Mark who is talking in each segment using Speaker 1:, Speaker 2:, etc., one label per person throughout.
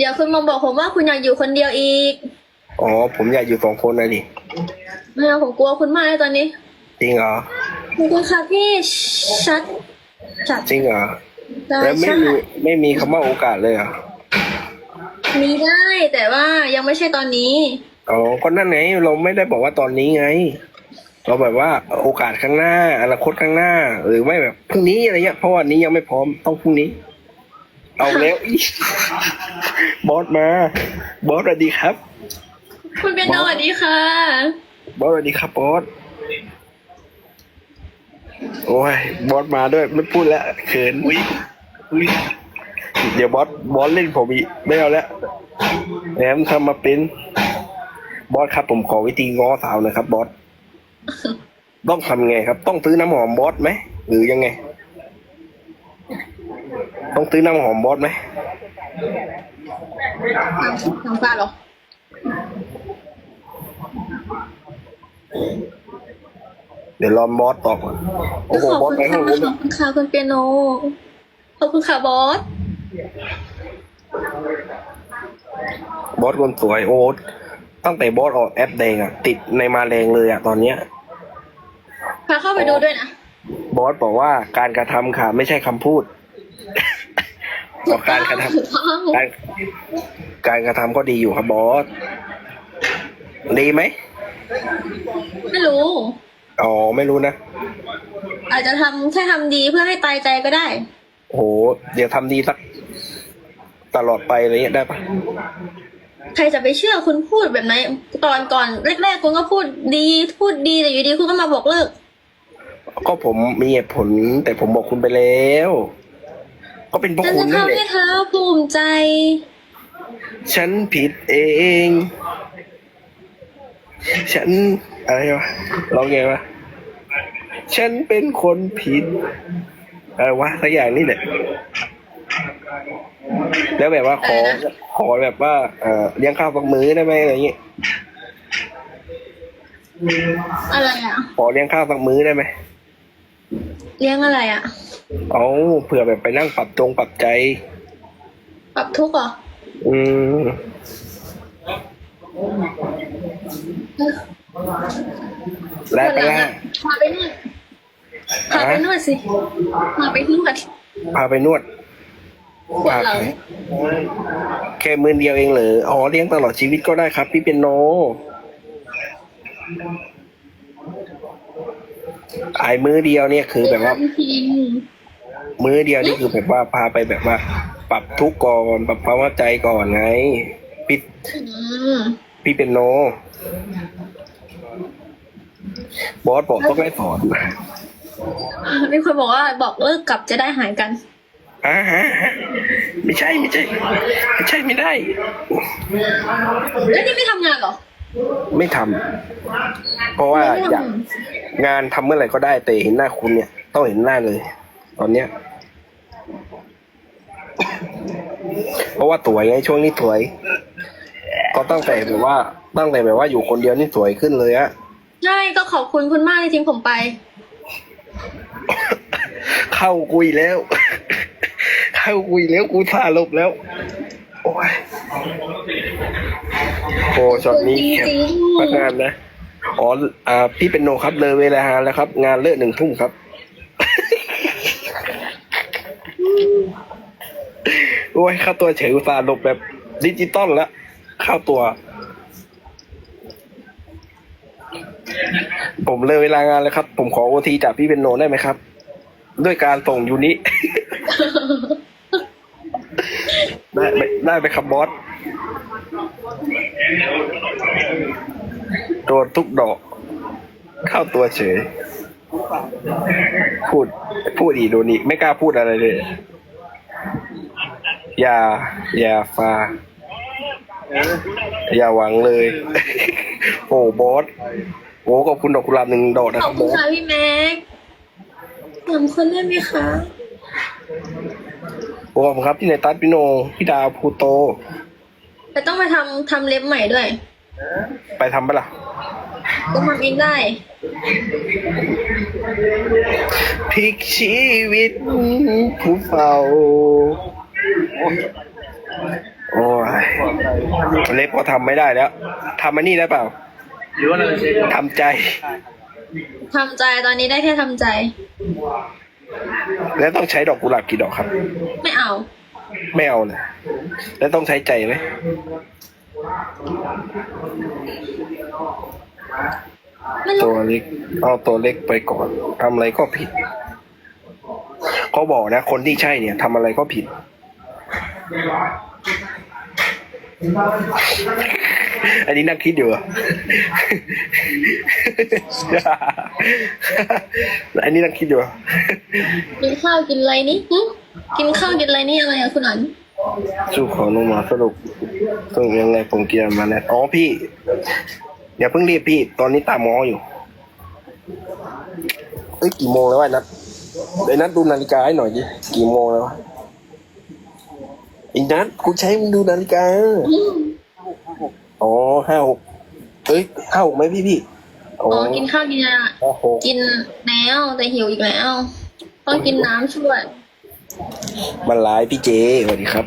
Speaker 1: เดี๋ยวคุณมาบอกผมว่าคุณอยากอยู่คนเดียวอีก
Speaker 2: อ๋อ ผมอยากอยู่สองคนนะดิ
Speaker 1: ไม่เอาผมกลัวคุณมากเลยตอนนี้
Speaker 2: จริงเหรอ
Speaker 1: ขอบคุณค่ะพี่ชัดชัด
Speaker 2: จริงเหรอ
Speaker 1: ได้
Speaker 2: แล้วไม่
Speaker 1: ใช่
Speaker 2: มีไม่มีคำว่าโอกาสเลยเหรอ
Speaker 1: มีได้แต่ว่ายังไม่ใช่ตอนนี้
Speaker 2: อ๋อก็นั่นไงเราไม่ได้บอกว่าตอนนี้ไง เราแบบว่าโอกาสข้างหน้าอนาคตข้างหน้าหรือไม่แบบพรุ่งนี้อะไรเงี้ยเพราะวันนี้ยังไม่พร้อมต้องพรุ่งนี้ เอาแล้วอีบอสมา บอสสวัสดีครับ
Speaker 1: คุณเป็นสวัสดีค่ะ
Speaker 2: บอสสวัสดีครับบอสโอ้ยบอสมาด้วยไม่พูดแล้วเขินอุ้ยอุ้ยเดี๋ยวบอสบอสเล่นผมอีกไม่เอาแล้วแหมทำมาเป็น บอสครับ ผมขอวิธีง้อสาวหนะครับ บอสต้องทำไงครับ ต้องซื้อน้ำหอมบอสไหมหรือยังไง ต้องซื้อน้ำหอมบอสไหม
Speaker 1: ทางฟ้าเหรอ
Speaker 2: เดี๋ยวรอบอสตอบก่อนโอ้โห
Speaker 1: ขอบบ
Speaker 2: อส
Speaker 1: คุณ
Speaker 2: ไป
Speaker 1: ค่ะ
Speaker 2: ข้างนู้น
Speaker 1: ขอบคุณค่ะคุณเปียโน ขอบคุณค่ะบอส
Speaker 2: บอสคนสวยโอ้ตั้งแต่บอสออกแอปแดงอะติดในมาแรงเลยอะตอนเนี้ย
Speaker 1: พาเข้าไปดูด้วยนะ
Speaker 2: บอสบอกว่าการกระทำค่ะ ไม่ใช่คำพูด กการกระทำ
Speaker 1: ถูกต้อง
Speaker 2: การการกระทำก็ดีอยู่ครับบอสดีไหม
Speaker 1: ไม่รู้
Speaker 2: อ๋อไม่รู้นะ
Speaker 1: อาจจะทำแค่ทำดีเพื่อให้ตายใจก็ได้
Speaker 2: โอ้โหเดี๋ยวทำดีสักตลอดไปอะไรเงี้ยได้ปะ
Speaker 1: ใครจะไปเชื่อคุณพูดแบบไหนตอนก่อนแรกๆคุณก็พูดดีพูดดีแต่อยู่ดีคุณก็มาบอกเลิก
Speaker 2: ก็ผมมีเหตุผล แต่ผมบอกคุณไปแล้ว ก็เป็นเพราะ
Speaker 1: ฉัน
Speaker 2: คุ
Speaker 1: จะ
Speaker 2: ณนั่น
Speaker 1: ทำ
Speaker 2: แห
Speaker 1: ให้
Speaker 2: ละ
Speaker 1: เธอภูมิใจ
Speaker 2: ฉันผิดเอง ฉันอะไรวะร้องไงวะฉันเป็นคนผิดอะไรวะสักอย่างนี่แหละ แล้วแบบว่าขอ
Speaker 1: อะไรนะ
Speaker 2: ขอแบบว่าเอ่อเลี้ยงข้าวสักมื้อได้ไหมอะไรอย่างเงี้ย
Speaker 1: อะไรอะ
Speaker 2: ขอเลี้ยงข้าวสักมื้อได้ไหม
Speaker 1: เลี้ยงอะไรอะ
Speaker 2: เอาเผื่อแบบไปนั่งปรับจงปรับใจ
Speaker 1: ปรับทุกข์เหรอ
Speaker 2: อืมแล้วไปล่า
Speaker 1: พาไปนวดพาไปนวดสิพาไปนวด
Speaker 2: พาไปนวด
Speaker 1: ปวดหลัง
Speaker 2: แค่หมื่นเดียวเองเหรออ๋อเลี้ยงตลอดชีวิตก็ได้ครับ พี่เป็นโนขายมื้อเดียวเนี่ยคือแบบว่า
Speaker 1: จริง
Speaker 2: มื้อเดียวนี่คือแบบว่าพาไปแบบว่า ปรับทุกข์ก่อนปรับความเข้าใจก่อนไงพี่
Speaker 1: อืม
Speaker 2: พี่เป็นโน บอสบอกต้องให้สอน
Speaker 1: มีคนบอกว่าบอกเลิกกลับจะได้หายกัน
Speaker 2: อ่าฮะไม่ใช่ไม่ใช่ไม่ใช่ไม่ได้
Speaker 1: แล้วนี่ไม่ทำงานเหรอ
Speaker 2: ไม่ทำเพราะว่า
Speaker 1: ไม่
Speaker 2: อยาก
Speaker 1: ทำ
Speaker 2: งานทำเมื่อไหร่ก็ได้แต่เห็นหน้าคุณเนี่ย ต้องเห็นหน้าเลย ตอนเนี้ย เพราะว่าสวยไงช่วงนี้สวย ก็ตั้งแต่แบบว่า ตั้งแต่แบบว่าอยู่คนเดียวนี่สวยขึ้นเลยอะ
Speaker 1: ใช่ก็ขอบคุณคุณมากที่ทิ้งผมไป
Speaker 2: เข้าคุยแล้ว เข้าคุยแล้วกูท่าลบแล้ว โอ้ยโอ้ช็อตนี้แค
Speaker 1: จริ
Speaker 2: บ
Speaker 1: งๆ
Speaker 2: มากงานนะอ๋ออ่าพี่เป็นโนครับเลยเวลาแล้วครับ งานเลิกหนึ่งทุ่มครับ โอ้ยเข้าตัวเฉยอุตส่าห์หลบแบบดิจิตอลแล้วเข้าตัว ผมเลยเวลางานแล้วครับ ผมขอโอทีจากพี่เป็นโนได้ไหมครับ ด้วยการส่งยูนิ ได้ไหมได้ไหมครับบอสโดนทุกดอก เข้าตัวเฉย พูด พูดอีโดนอีกไม่กล้าพูดอะไรเลย อย่า อย่าฟาอย่าหวังเลย โอ้บอสโอ้ขอบคุณดอกกุหลาบหนึ่งดอกนะ
Speaker 1: ข
Speaker 2: ค
Speaker 1: อ
Speaker 2: รั
Speaker 1: บบคุ
Speaker 2: บ
Speaker 1: ณ
Speaker 2: อส
Speaker 1: ค่ะพี่แม็กสามคนได้ไหมคะ
Speaker 2: โอ้ขอบคุณครับพี่ในตัดพี่โนพี่ดาวภูโต
Speaker 1: แต่ต้องไปทำทำเล็บใหม่ด้วย
Speaker 2: ไปทำปะล่ะ
Speaker 1: ก็ทำเองได้
Speaker 2: พลิกชีวิตผู้เฝ้า โอ้ยเล็บก็ทำไม่ได้แล้วทำมันนี่ได้เปล่า
Speaker 3: หรือว่าเราจะใช้
Speaker 2: ทำใจ
Speaker 1: ทำใจตอนนี้ได้แค่ทำใจ
Speaker 2: แล้วต้องใช้ดอกกุหลาบกี่ดอกครับ
Speaker 1: ไม่เอา
Speaker 2: ไม่เอาเลยแล้วต้องใช้ใจไหม
Speaker 1: ไม่
Speaker 2: ตั
Speaker 1: รู้
Speaker 2: วเล็ก เอาตัวเล็กไปก่อนทำอะไรก็ผิด เขาบอกนะ คนที่ใช่เนี่ยทำอะไรก็ผิด อันนี้นั่งคิดอยู่เหรออันนี้นั่งคิดอยู่เหรอ
Speaker 1: กินข้าวกินอะไรนี่หึกินข้าวกินอะไรนี่อะไรอะคุณอัน
Speaker 2: สู้ของลงมาสรุปต้องยังไงผมเกียร์มาแล้วอ๋อพี่อย่าเพิ่งรีบพี่ ตอนนี้ตามหมออยู่เอ้ยกี่โมงแล้ววะไอ้นัดไอ้นัดดูนาฬิกาให้หน่อยดิกี่โมงแล้ววะ ไอ้นัดกูใช้มึงดูนาฬิกา
Speaker 1: อืม
Speaker 2: อ๋อห้าหกเอ้ยห้าหกไหมพี่พี่อ๋อ
Speaker 1: อ๋อกินข้าวกินอะไร
Speaker 2: ห้าหก
Speaker 1: กินแล้วแต่หิวอีกแล้ว ต้องกินน้ำช่วย
Speaker 2: มันร้ายพี่เจสวัสดีครับ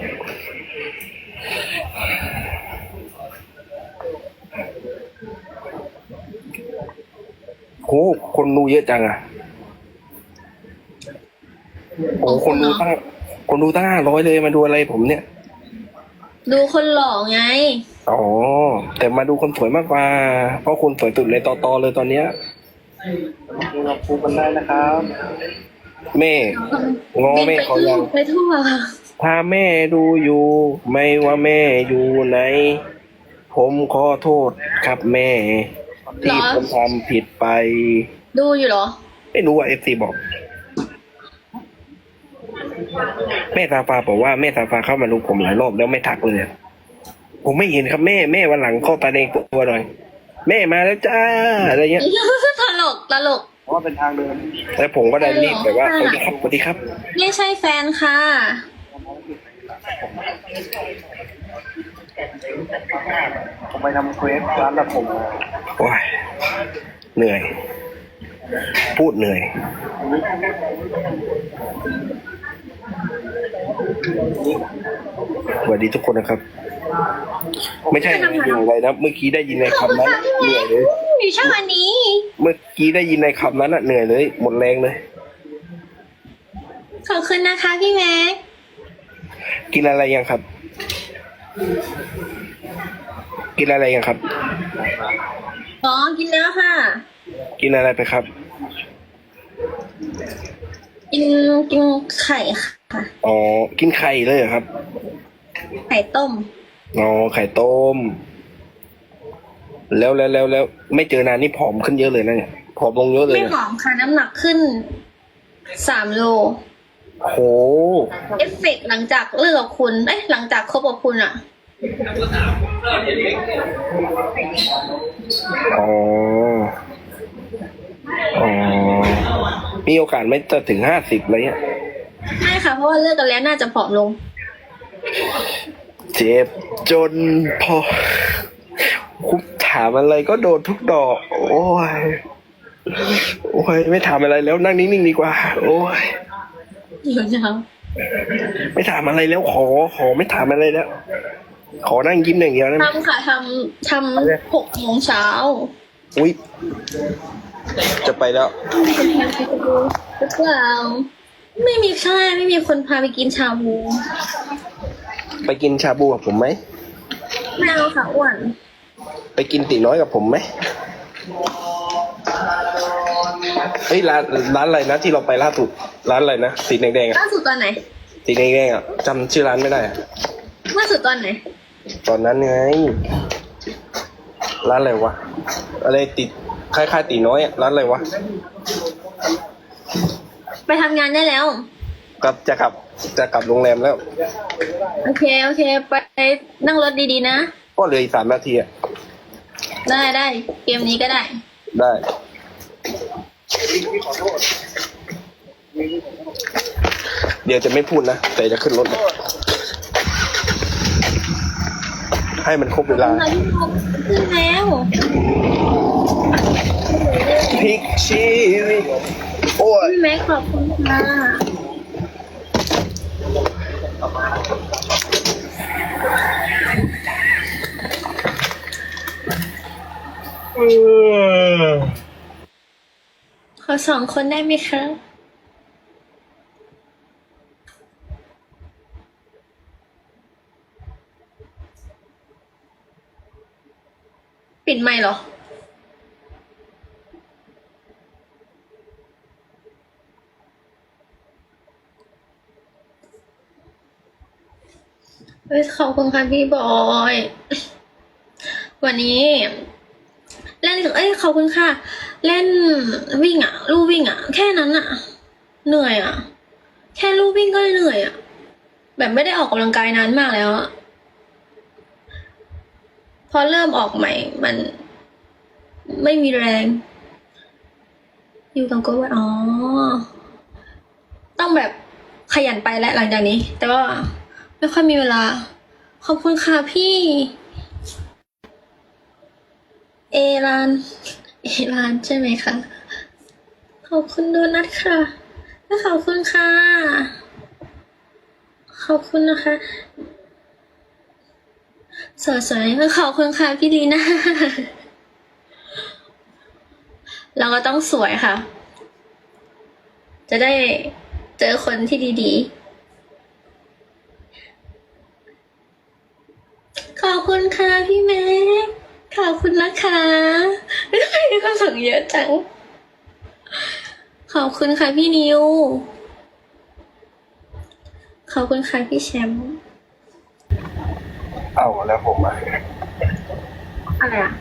Speaker 2: โห คนดูเยอะจังอะโอ้โหคนดูตั้ง คนดูตั้งห้าร้อยเลยมาดูอะไรผมเนี่ย
Speaker 1: ดูคนหล่อไง
Speaker 2: อ๋อ แต่มาดูคนสวยมากกว่า เพราะคนสวยสุดในตอตอเลยตอนเนี้ย
Speaker 3: ดูเราพูดกันได้นะครับ
Speaker 2: แม่งอ
Speaker 1: บิน
Speaker 2: แม่
Speaker 1: ไป
Speaker 2: เขายัง
Speaker 1: ไปทั่ว
Speaker 2: ถ้าแม่ดูอยู่ ไม่ว่าแม่อยู่ไหน ผมขอโทษครับแม่ ที่ผมทำผิดไป
Speaker 1: ดูอยู่เหรอ
Speaker 2: ไม่รู้ว่าเอฟซีบอก แม่ตาฟ้าบอกว่าแม่ตาฟ้าเข้ามาดูผมหลายรอบแล้วไม่ทักเลยผมไม่เห็นครับแม่แม่วันหลังเข้าตาแดงตัวหน่อย แม่มาแล้วจ้าอะไรเงี้ย
Speaker 1: ตลกตลก
Speaker 3: เพราะว่าเป็นทางเดิน
Speaker 2: แล้วผมก็ได้รีบแบบว่าสวัสดีครับสวัสดีครับ
Speaker 1: ไม่ใช่แฟนค่ะ
Speaker 3: ผมไปทำเควสร้านตัดผมมา
Speaker 2: โอ้ยเหนื่อย พูดเหนื่อย สวัสดีทุกคนนะครับ ไม่ใช่อยู่อะไรนะ เมื่อกี้ได้ยินใน
Speaker 1: ขอบ
Speaker 2: คำ
Speaker 1: คุณ
Speaker 2: นั้น
Speaker 1: ค่ะพี่
Speaker 2: เหนื่
Speaker 1: แม็
Speaker 2: อย
Speaker 1: ก
Speaker 2: เลย
Speaker 1: อยู่ช่องอันนี้
Speaker 2: เมื่อกี้ได้ยินในคำนั้นอะเหนื่อยเลย หมดแรงเลย
Speaker 1: ขอบคุณนะคะพี่แม็ก
Speaker 2: กินอะไรยังครับ กินอะไรยังครับ
Speaker 1: อ๋อ กินแล้วค่ะ
Speaker 2: กินอะไรไปครับ
Speaker 1: กินกินไข่ค่ะ
Speaker 2: อ๋อ กินไข่เลยเหรอครับ
Speaker 1: ไข่ต้ม
Speaker 2: อ๋อ ไข่ต้ม แล้วแล้วแล้วแล้วไม่เจอนานนี่ผอมขึ้นเยอะเลยนะเนี่ย ผอมลงเยอะเลย
Speaker 1: ไม่
Speaker 2: นะ
Speaker 1: หอมค่ะน้ำหนักขึ้นสามโล
Speaker 2: โห
Speaker 1: เอฟเฟกต์หลังจากเลิกกับคุณ เอ้ยหลังจากคบกับคุณอะ
Speaker 2: อ๋ออ๋อ มีโอกาสไหม่จะถึงห้าสิบอะไรเงี้ย
Speaker 1: ไม่ค่ะเพราะว่าเลิกกันแล้วน่าจะผอมลง
Speaker 2: เจ็บจนพอคุถามอะไรก็โดนทุกดอก โอ้ย โอ้ย ไม่ถามอะไรแล้วนั่งนิ่งๆดีกว่า โอ้ย
Speaker 1: เดี๋ยวจะ
Speaker 2: ไม่ถามอะไรแล้วขอ ขอไม่ถามอะไรแล้ว ขอนั่งยิ้มอย่างเดียวนะ
Speaker 1: ทำค่ะทำทำหกโมงเช้า
Speaker 2: อุ้ย จะไปแล้ว
Speaker 1: คนพาไปดูหรือเปล่าไม่มีใช่ไม่มีคนพาไปกินชาบู
Speaker 2: ไปกินชาบูกับผมไหม
Speaker 1: ไม่เอาค่ะอ้วน
Speaker 2: ไปกินตีน้อยกับผมไหมเฮ้ยร้านร้านอะไรนะที่เราไปล่าสุดร้านอะไรนะสีแดงๆอะ
Speaker 1: ล่าสุดตอนไหน
Speaker 2: สีแดงๆอะจำชื่อร้านไม่ได้อะ
Speaker 1: ล่าสุดตอนไหน
Speaker 2: ตอนนั้นไงร้านอะไรวะอะไรติด คล้ายๆตีน้อยอะร้านอะไรวะ
Speaker 1: ไปทำงานได้แล้ว
Speaker 2: กลับจะกลับจะกลับโรงแรมแล้ว
Speaker 1: โอเค โอเค ไปนั่งรถดีๆนะ
Speaker 2: ก็เหลืออีกสามนาทีอะ
Speaker 1: ได้ได้เกมนี้ก็ได้
Speaker 2: ได้ เดี๋ยวจะไม่พูดนะ แต่จะขึ้นรถนะให้มันครบเวลา
Speaker 1: ค่ะพี่พกขึ้นแล้ว
Speaker 2: พลิกชีวิตโอ้ย
Speaker 1: พี่แม่ขอบคุณมากขอสองคนได้ไหมคะปิดไมค์เหรอ ขอบคุณค่ะพี่บอย วันนี้ เล่นเอ้ยขอบคุณค่ะ เล่นวิ่งอะลู่วิ่งอะแค่นั้นอะเหนื่อยอะแค่ลู่วิ่งก็เหนื่อยอะแบบไม่ได้ออกกำลังกายนานมากแล้วอะพอเริ่มออกใหม่ มันไม่มีแรง อยู่กับก็ว่าอ๋อ ต้องแบบขยันไปแล้วหลังจากนี้ แต่ว่า ไม่ค่อยมีเวลา ขอบคุณค่ะพี่ เอราน เอรานใช่ไหมคะ ขอบคุณโดนัทค่ะ และขอบคุณค่ะ ขอบคุณนะคะสวยๆขอบคุณค่ะพี่ลีน่าเราก็ต้องสวยค่ะ จะได้เจอคนที่ดีๆ ขอบคุณค่ะพี่แม็กขอบคุณนะคะทำไมมีความสุขเยอะจัง ขอบคุณค่ะพี่นิว ขอบคุณค่ะพี่แชมป์
Speaker 2: เอาแล้วผมอะ
Speaker 1: อะไรอะ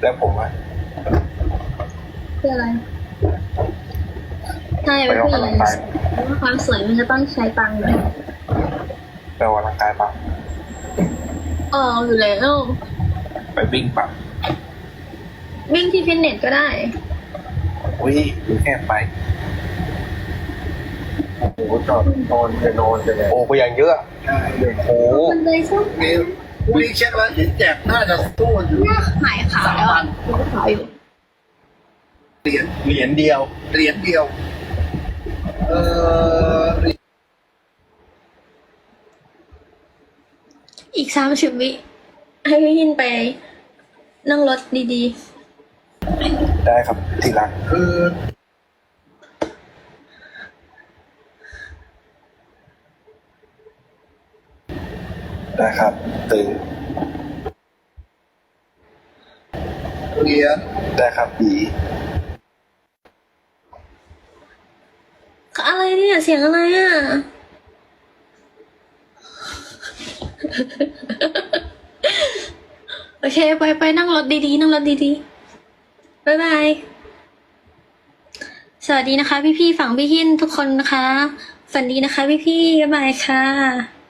Speaker 2: แล้วผมอะ
Speaker 1: คืออะไร ใช่
Speaker 2: ไป
Speaker 1: เป็น
Speaker 2: ออก
Speaker 1: ผู้หญิ
Speaker 2: กำลั
Speaker 1: ง
Speaker 2: งกาย
Speaker 1: ว่าความสวยมันจะต้องใช้ตังค์อยู่
Speaker 2: ไปออกกำลังกายปะ
Speaker 1: เอออยู่แล้ว
Speaker 2: ไปวิ่งปะ
Speaker 1: วิ่งที่ฟิตเนสก็ได้
Speaker 2: อุ้ยดูแค่ไป
Speaker 3: โอ้โหจอดนอนไปนอนไปเลย
Speaker 2: โอ้ก็ยังเยอะ
Speaker 3: ใช่เลย
Speaker 2: โอ้
Speaker 1: มันเลยชอบ
Speaker 3: มีวิ่งเช็คแล้วเห็นแจกน่าจะตู้อยู่
Speaker 1: หน้าขายขาวแล้วอะขายอยู่
Speaker 3: เหรียญ
Speaker 2: เหรียญเดียว
Speaker 3: เหรียญเดียว เออเหรียญ
Speaker 1: อีกสามสิบวิ ให้พี่ยินไปนั่งรถดี
Speaker 2: ได้ครับทีหลัง
Speaker 3: คือ
Speaker 2: ได้ครับตื่น
Speaker 3: เหรียญ
Speaker 2: ได้ครับดี
Speaker 1: ๆ อะไรเนี่ย เสียงอะไรอะ โอเค ไปไปนั่งรถดีๆ นั่งรถดีๆ บ๊ายบาย สวัสดีนะคะ พี่ๆ ฝั่งพี่หินทุกคนนะคะ ฝันดีนะคะ พี่ๆ บ๊ายบายค่ะ